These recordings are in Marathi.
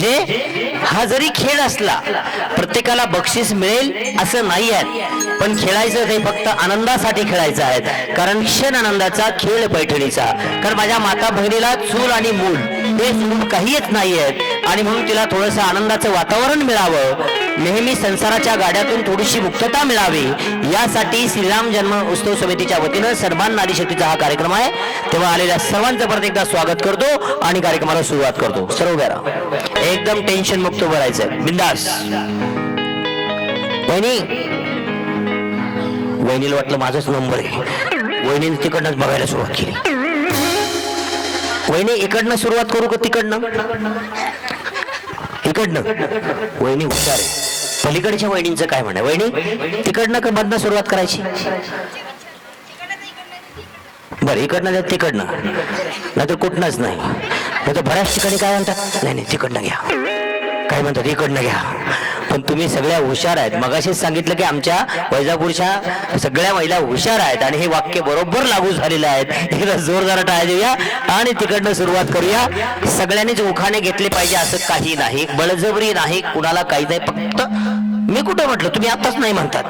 म्हणजे हा जरी खेळ असला प्रत्येकाला बक्षीस मिळेल असं नाही आहे. पण खेळायचं ते फक्त आनंदासाठी खेळायचं आहे. कारण क्षण आनंदाचा खेळ पैठणीचा. कारण माझ्या माता बहिणीला चूल आणि मूल ते सोडून काही येत नाही आहेत आणि म्हणून तिला थोडंसं आनंदाचं वातावरण मिळावं. नेहमी संसाराच्या गाड्यातून थोडीशी मुक्तता मिळावी. यासाठी श्रीराम जन्म उत्सव समितीच्या वतीनं सन्मान नारी शक्तीचा हा कार्यक्रम आहे. तेव्हा आलेल्या सर्वांचं परत एकदा स्वागत करतो आणि कार्यक्रमाला सुरुवात करतो. सर्व घरा एकदम टेन्शन मुक्त भरायचं बिंदास. वहिनी. वहिनीला वाटलं माझाच नंबर आहे. वहिनीने तिकडनंच बघायला सुरुवात केली. वहिनी इकडनं सुरुवात करू का तिकडनं? इकडनं? वहिनी हुशार आहे. पलीकडच्या वहिनींचं काय म्हणणं वहिनी तिकडनं का मधनं सुरुवात करायची? बरं इकडनं द्या तिकडनं. नाहीतर कुठनंच नाही. नाहीतर बऱ्याच ठिकाणी काय म्हणतात? नाही नाही तिकडनं घ्या. काय म्हणतात? इकडनं घ्या. पण तुम्ही सगळ्या हुशार आहेत. मगाशीच सांगितलं की आमच्या वैजापूरच्या सगळ्या महिला हुशार आहेत आणि हे वाक्य बरोबर लागू झालेलं आहे. एकदा जोरदार टाळ्या देऊया आणि तिकडनं सुरुवात करूया. सगळ्यांनीच उखाणे घेतले पाहिजे असं काही नाही. बळजबरी नाही कुणाला काही नाही. फक्त मी कुठं म्हटलं? तुम्ही आताच नाही म्हणतात.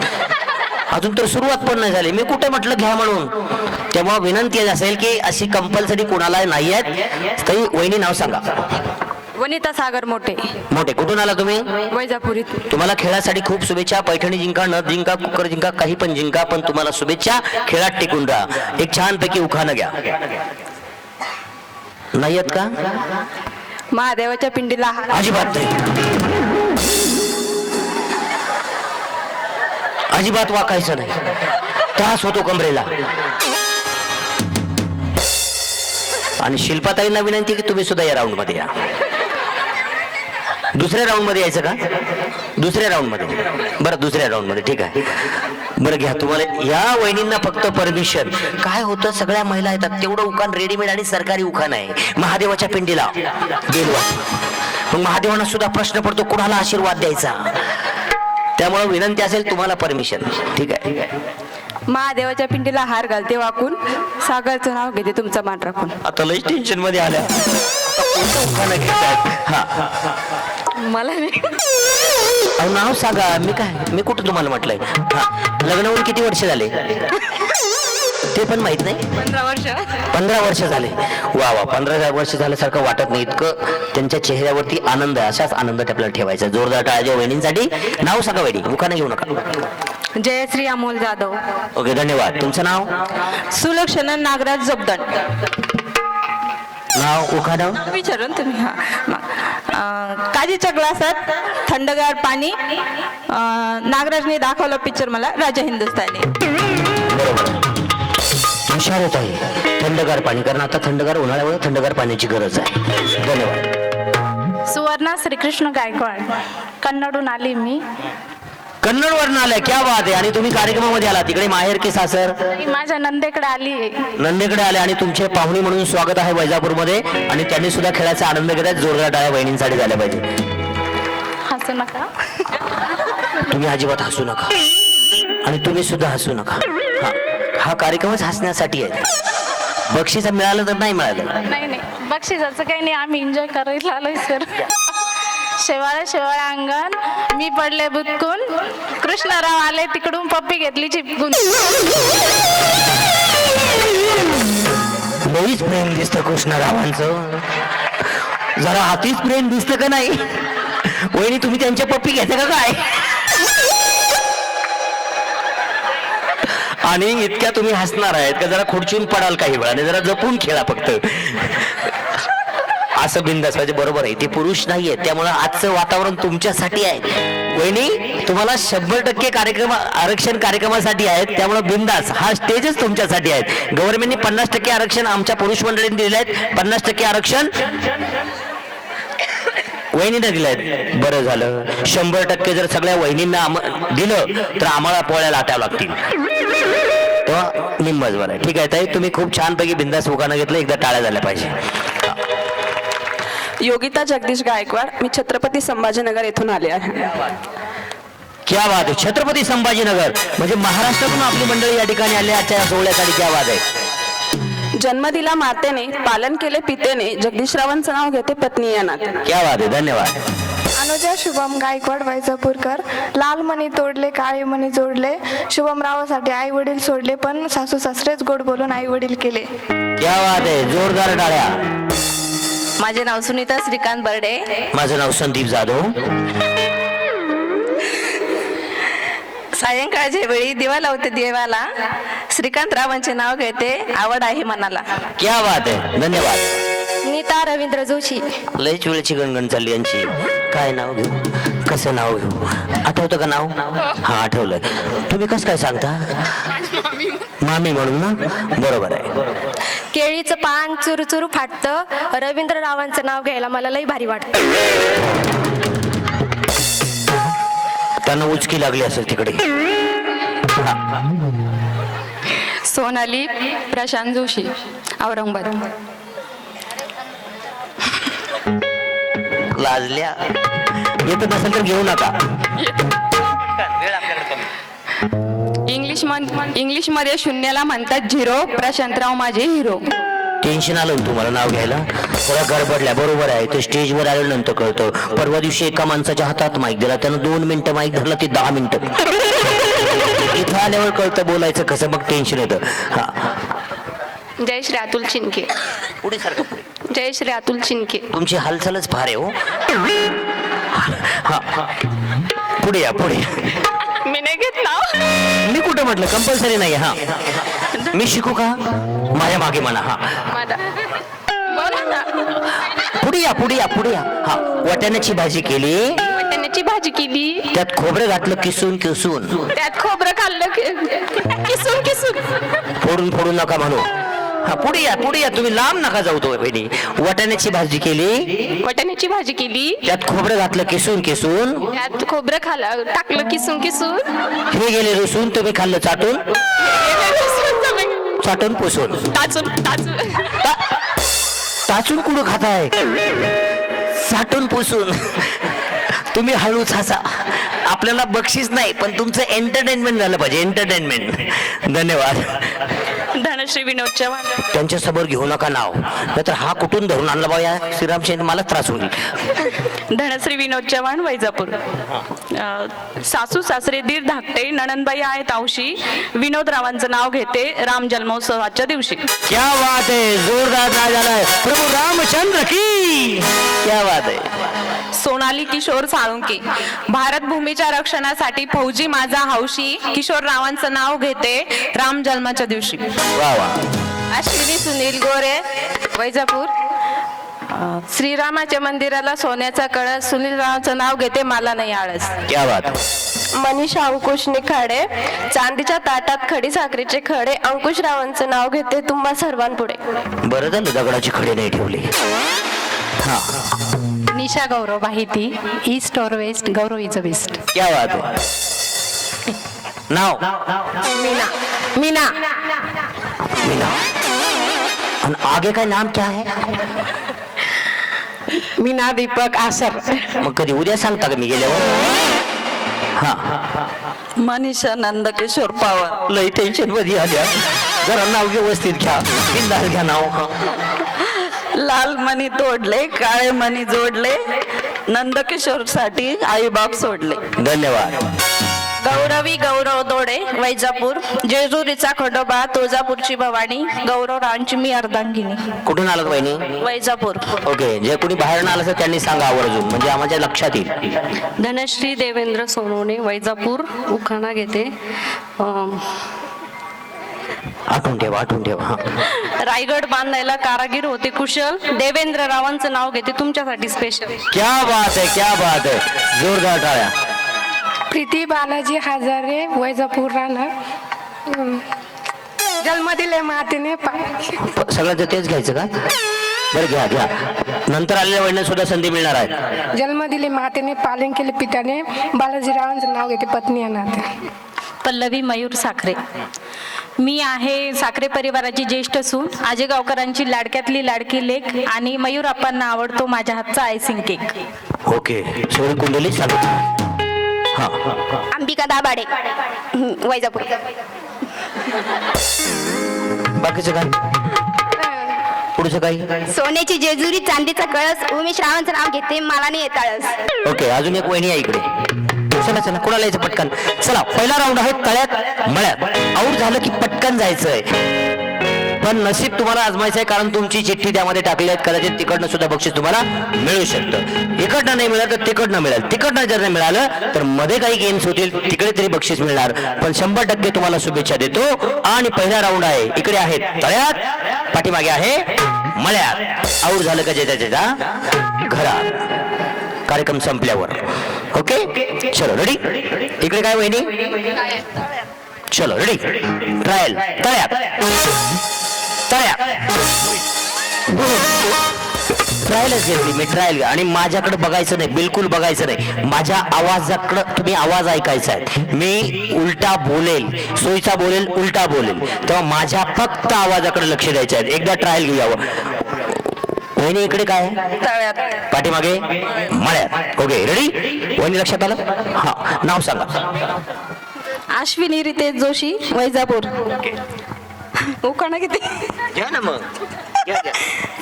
अजून तर सुरुवात पण नाही झाली. मी कुठे म्हटलं घ्या म्हणून? तेव्हा विनंती असेल की अशी कंपल्सरी कुणाला नाही आहेत. तरी वहिनी नाव सांगा. वनिता सागर मोठे. मोठे. कुठून आला तुम्ही? वैजापुरीत तुम्हाला खेळासाठी खूप शुभेच्छा. पैठणी जिंका न जिंका कुकर जिंका काही पण जिंका पण तुम्हाला शुभेच्छा. खेळात टिकून राहा. एक छानपैकी उखाणं घ्या. नाही का? महादेवाच्या पिंडीला अजिबात नाही. अजिबात वाकायचं नाही. त्रास होतो कमरेला. आणि शिल्पाताईंना विनंती की तुम्ही सुद्धा या राऊंडमध्ये या. दुसऱ्या राऊंडमध्ये यायचं का? दुसऱ्या राऊंडमध्ये. बरं दुसऱ्या राऊंडमध्ये. ठीक आहे. बरं घ्या. तुम्हाला या वहिनींना फक्त परमिशन काय होतं? सगळ्या महिला येतात. तेवढं उखाण रेडीमेड आणि सरकारी उखाण आहे. महादेवाच्या पिंडीला. गेलवा. मग महादेवांना सुद्धा प्रश्न पडतो कुणाला आशीर्वाद द्यायचा? त्यामुळे विनंती असेल तुम्हाला परमिशन ठीक आहे. महादेवाच्या पिंडीला हार घालते वाकून. सागरचं नाव घेते तुमचा मान राखून. आता लई टेन्शनमध्ये आल्या. आता कोणतं उखाणं घेतायत हा. मला नाही. अहो नाव सांगा. मी काय? मी कुठं तुम्हाला म्हटलंय? हा लग्न होऊन किती वर्ष झाले? ते पण माहीत नाही? पंधरा वर्ष. पंधरा वर्ष झाले. वा वा पंधरा वर्ष झाल्यासारखं वाटत नाही. इतकं त्यांच्या चेहऱ्यावरती आनंद आहे. असाच आनंद आपल्याला ठेवायचा जोरदार टाळ्या वहिनींसाठी. नाव सांगा वहिनी. मुखाने घेऊ नका. जयश्री अमोल जाधव. ओके धन्यवाद. तुमचं नाव? सुलक्षणा नागराज जगदण. नाव उखाणं विचारून तुम्ही. हा. काजीच्या ग्लासात थंडगार पाणी अं, नागराजने दाखवलं पिक्चर मला राजा हुशार होत आहे थंडगार पाणी कारण आता थंडगार उन्हाळ्यामुळे थंडगार पाण्याची गरज आहे. धन्यवाद. सुवर्णा श्रीकृष्ण गायकवाड. कन्नडून आली मी. कन्नड वर्ण आलाय क्या बात आहे. आणि तुम्ही कार्यक्रमामध्ये आला तिकडे माहेर की सासर मी माझ्या नंदेकडे आली नंदेकडे आले आणि तुमचे पाहुणे म्हणून स्वागत आहे वैजापूरमध्ये. आणि त्यांनी सुद्धा खेळाचा आनंद घेत आहेत. जोरदार टाळ्या बहिणींसाठी झाल्या पाहिजे. हसू नका. तुम्ही अजिबात हसू नका. आणि तुम्ही सुद्धा हसू नका. हा हा कार्यक्रमच हसण्यासाठी आहे. बक्षीस मिळालं तर नाही मिळालं. नाही नाही. बक्षिसाचं काही नाही. आम्ही एन्जॉय करायला आलोय सर. शेवाळ शेवाळ अंगण. मी पडले बुतकून कृष्णराव आले तिकडून पप्पी घेतली चिपकून. लईच प्रेम दिसतं कृष्णरावांचं. जरा हातीच प्रेम दिसतं का नाही? वहिनी तुम्ही त्यांच्या पप्पी घेता का काय? आणि इतक्या तुम्ही हसणार आहेत का? जरा खुर्चून पडाल काही वेळाने. जरा जपून खेळा फक्त. असं बिंदास पाहिजे बरोबर आहे. ते पुरुष नाहीये. त्यामुळे आजचं वातावरण तुमच्यासाठी आहे. वहिनी तुम्हाला शंभर टक्के कार्यक्रम आरक्षण कार्यक्रमासाठी आहेत. त्यामुळे बिंदास हा स्टेजच तुमच्यासाठी आहेत. गव्हर्नमेंटने पन्नास टक्के आरक्षण आमच्या पुरुष मंडळीने दिलेले आहेत. पन्नास टक्के आरक्षण वहिनीनं दिलंय बरं झालं. शंभर टक्के जर सगळ्या वहिनींना दिलं तर आम्हाला पोळ्या लाटाव्या लागतील. तेव्हा निम्मच बरं आहे. ठीक आहे ताई? तुम्ही खूप छानपैकी बिंदास उखाणं घेतलं. एकदा टाळ्या झाल्या पाहिजे. योगिता जगदीश गायकवाड मी छत्रपती संभाजीनगर येथून आले आहे. क्या बात आहे. छत्रपती संभाजीनगर. म्हणजे महाराष्ट्रातून आपली मंडळी या ठिकाणी आली आजच्या या सोहळ्यासाठी क्या बात आहे. जन्म दिला मातेने पालन केले पितेने जगदीशरावांचं नाव घेते पत्नी या नाते क्या बात आहे. धन्यवाद. अनुजा शुभम गायकवाड वैजापूरकर. लाल मणी तोडले काळे मणी जोडले. शुभम रावासाठी आई वडील सोडले पण सासू सासरेच गोड बोलून आई वडील केले. क्या बात आहे. जोरदार टाळ्या माझे नाव सुनीता श्रीकांत बर्डे. माझं नाव संदीप जाधव. सायंकाळच्या वेळी दिवा लावते देवाला. श्रीकांत रावांचे नाव घेते आवड आहे मनाला. क्या बात आहे. धन्यवाद. नीता रवींद्र जोशी. लयच वेळची गणगण चालली यांची. काय नाव घेऊ? कसं नाव आठवतं का नाव? हा आठवलंय. तुम्ही कसं काय सांगता? मामी म्हणून ना? बरोबर आहे. केळीचं पान चुरू चुरू फाटतं. रवींद्र रावांचं नाव घ्यायला मला लई भारी वाटतं. त्यांना उचकी लागली असेल तिकडे. सोनाली प्रशांत जोशी औरंगाबाद. लाजल्या. येत नसेल तर घेऊ नका. इंग्लिश इंग्लिशमध्ये शून्याला म्हणतात झिरो प्रशांतराव माझे हिरो. टेन्शन आलं तुम्हाला नाव घ्यायला? थोडा गडबडल्या बरोबर आहे. ते स्टेजवर आल्यानंतर कळतं. परवा दिवशी एका माणसाच्या हातात माईक दिला. त्यानं दोन मिनिटं माईक धरला ते दहा मिनिटं. इथं आल्यावर कळतं बोलायचं कसं मग टेन्शन येतं. हा. जय श्री अतुल चिनके पुढे सारखं जय श्री अतुल चिनके तुमची हालचालच फार आहे हो. हा, हा. पुढे या पुढे. मी नाही घेतला मी कुठं म्हटलं? कंपल्सरी नाही हा. मी शिकू का? माझ्या मागे म्हणा हा. बोला ना. पुढे या पुढे या पुढे या. हा वाटाण्याची भाजी केली. वाटाण्याची भाजी केली. त्यात खोबरं घातलं किसून किसून. त्यात खोबरं खाल्लं कि- किसून किसून. फोडून फोडून नका म्हणू. हा पुढे या पुढे या. तुम्ही लांब नका जाऊ तो बहिणी. वाटाण्याची भाजी केली. वाटाण्याची भाजी केली. त्यात खोबरं घातलं किसून किसून. त्यात खोबरं खाल्लं टाकलं किसून किसून. हे गेले रुसून तुम्ही खाल्लं चाटून. चाटून पुसून. टाचून टाचून टाचून कुठं खाताय? साठून पुसून. तुम्ही हळूच हसा आपल्याला बक्षीस नाही पण तुमचं एंटरटेनमेंट झालं पाहिजे. एंटरटेनमेंट धन्यवाद. धनश्री विनोद चव्हाण. त्यांच्यासमोर घेऊ नका नाव. नाहीतर हा कुठून धरून आणला बा या श्रीराम शेन मला त्रास होईल. धनश्री विनोद चव्हाण वैजापूर. सासू सासरे दीर धाकटे नणंदबाई आहेत औशी विनोद रावांचं नाव घेते राम जन्मोत्सवाच्या दिवशी. क्या बात है जोरदार झालाय. प्रभू रामचंद्र की. क्या बात है सोनाली किशोर साळुंके. भारत भूमीच्या रक्षणासाठी फौजी माझा हौशी किशोर रावांचं नाव घेते राम जन्माच्या दिवशी. अश्विनी सुनील गोरे वैजापूर. श्रीरामाच्या मंदिराला सोन्याचा कळस सुनील रावांचं नाव घेते मला नाही आळस. क्या बात. मनीषा अंकुश निखाडे चांदीच्या ताटात खडी साखरेचे खडे अंकुश रावांचं नाव घेते तुम्हा सर्वांपुढे. बरं झालं दगडाची खडे नाही ठेवली. हा. निशा गौरव माहिती ईस्ट और west Gaurav is a best क्या बात है? नाव। मीना मीना। मीना। आणि आगे का नाम क्या है? मीना दीपक आसर। मग कधी उद्या सांगता का मी गेल्यावर? हा. मनीषा नंदकिशोर पवार लई टेन्शनमध्ये आल्या. जरा नाव व्यवस्थित घ्या. बिंदास घ्या नाव. लाल मणी तोडले काळे मणी जोडले नंदकिशोरसाठी आईबाप सोडले. धन्यवाद. गौरवी गौरव दोडे वैजापूर जेजुरीचा खडोबा तुळजापूरची भवानी गौरव रावांची मी अर्धांगिनी. कुठून आलात बहिणी वैजापूर. ओके जे कोणी बाहेर आलं असेल त्यांनी सांगा आवर्जून म्हणजे आम्हाला लक्षात येईल. धनश्री देवेंद्र सोनवणे वैजापूर उखाणा घेते. अं, आठवून ठेवा आठवून ठेवा हा. रायगड बांधायला कारागीर होते कुशल. देवेंद्र रावांचं नाव घेते तुमच्यासाठी स्पेशल क्या बात है क्या बात है. जोरदार टाळ्या. प्रीती बालाजी हजारे वैजापूर राहणार. जन्म दिले मातेने प- सगळं तेच घ्यायचं का? बरं घ्या घ्या. नंतर आलेल्या वडिलांना सुद्धा संधी मिळणार आहे. जन्म दिले मातेने पालन केले पित्याने. बालाजी रावांचं नाव घेते पत्नी या नाते पल्लवी मयूर साखरे. मी आहे साखरे परिवाराची ज्येष्ठ सून. आजे गावकरांची लाडक्यातली लाडकी लेख आणि मयूर अप्पांना आवडतो माझ्या हातचा आयसिंग केक ओके. कुंडली हा. अंबिका दाभाडे. हं, वैजापूर. बाकीचं काय? पुढचं काही? सोन्याची जेजुरी चांदीचा कळस उमेश रावांचं नाव घेते मला नाही येत आळस. ओके अजून एक वहिनी आहे इकडे. चला चला कोणाला यायचं पटकन? चला पहिला राऊंड आहे तळ्यात मळ्यात. आऊट झालं की पटकन जायचंय. पण नशीब तुम्हाला आजमायचं आहे कारण तुमची चिठ्ठी त्यामध्ये टाकली आहे कदाचित तिकडनं सुद्धा बक्षीस तुम्हाला मिळू शकतं. इकडनं नाही मिळालं तर तिकडनं मिळेल. तिकडनं जर नाही मिळालं तर मध्ये काही गेम्स होतील तिकडे तरी बक्षीस मिळणार. पण शंभर टक्के तुम्हाला शुभेच्छा देतो. आणि पहिला राऊंड आहे. इकडे आहे तळ्यात. पाठीमागे आहे मळ्यात. आऊट झालं का ज्याच्या त्याच्या घरा कार्यक्रम संपल्यावर. ओके? चलो रेडी इकडे काय वहिनी? चलो रेडी ट्रायल तळ्यात तळ्यात ट्रायलच घेतली मी ट्रायल आणि माझ्याकडे बघायचं नाही बिलकुल बघायचं नाही. माझ्या आवाजाकडे तुम्ही आवाज ऐकायचा आहे. मी उलटा बोलेल सोयीचा बोलेल उलटा बोलेल. तेव्हा माझ्या फक्त आवाजाकडे लक्ष द्यायचं आहे. एकदा ट्रायल घेऊया. वहिनी इकडे काय? तळ्यात पाठीमागे? मळ्यात. ओके रेडी वहिनी लक्षात आलं? हा नाव सांगा. अश्विनी रितेश जोशी वैजापूर. उखाणा किती? घ्या ना मग.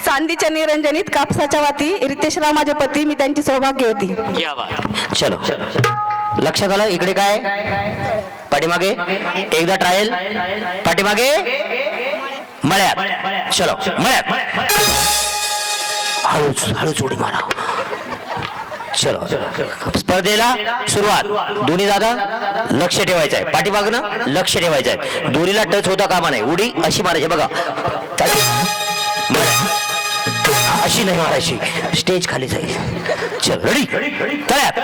चांदीच्या निरंजनीत कापसाच्या वाती रितेश राव माझे पती मी त्यांची सौभाग्य होती. चलो. लक्षात आलं? इकडे काय? पाठीमागे? एकदा ट्रायल पाठीमागे? मळ्यात. चलो. मळ्यात. हळूच हळूच उडी मारा. चलो. स्पर्धेला सुरुवात. दोन्ही जागा लक्ष ठेवायचं आहे पाठीमागनं लक्ष ठेवायचं आहे दोरीला टच होता कामा नाही. उडी अशी मारायची. बघा. अशी नाही मारायची. स्टेज खाली जाईल. चल रेडी तळ्यात